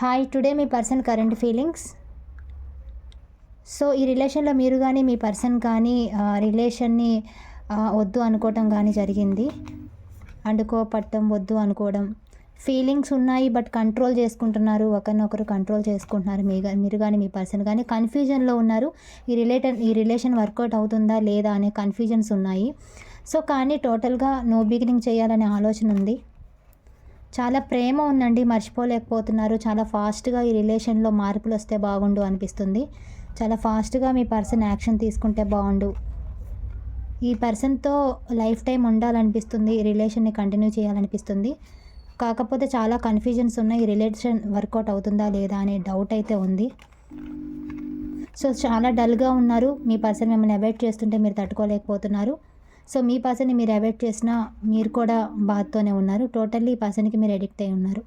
Hi today మీ person current feelings so ఈ రిలేషన్లో మీరు కానీ మీ పర్సన్ కానీ రిలేషన్ని వద్దు అనుకోవటం కానీ జరిగింది. అండుకోపట్టం వద్దు అనుకోవడం. ఫీలింగ్స్ ఉన్నాయి బట్ కంట్రోల్ చేసుకుంటున్నారు. ఒకరినొకరు కంట్రోల్ చేసుకుంటున్నారు. మీ మీరు కానీ మీ పర్సన్ కానీ కన్ఫ్యూజన్లో ఉన్నారు. ఈ రిలేటెడ్ ఈ రిలేషన్ వర్కౌట్ అవుతుందా లేదా అనే కన్ఫ్యూజన్స్ ఉన్నాయి. సో కానీ టోటల్గా నో బిగినింగ్ చేయాలనే ఆలోచన ఉంది. చాలా ప్రేమ ఉందండి మర్చిపోలేకపోతున్నారు. చాలా ఫాస్ట్గా ఈ రిలేషన్లో మార్పులు వస్తే బాగుండు అనిపిస్తుంది. చాలా ఫాస్ట్గా మీ పర్సన్ యాక్షన్ తీసుకుంటే బాగుండు. ఈ పర్సన్తో లైఫ్ టైం ఉండాలనిపిస్తుంది ఈ రిలేషన్ని కంటిన్యూ చేయాలనిపిస్తుంది. కాకపోతే చాలా కన్ఫ్యూజన్స్ ఉన్నాయి ఈ రిలేషన్ వర్కౌట్ అవుతుందా లేదా అనే డౌట్ అయితే ఉంది. సో చాలా డల్గా ఉన్నారు. మీ పర్సన్ మిమ్మల్ని అవాయిడ్ చేస్తుంటే మీరు తట్టుకోలేకపోతున్నారు. సో మీ పర్సన్ని మీరు అవాయిడ్ చేసినా మీరు కూడా బాధతోనే ఉన్నారు. టోటల్లీ ఈ పర్సన్కి మీరు అడిక్ట్ అయి ఉన్నారు.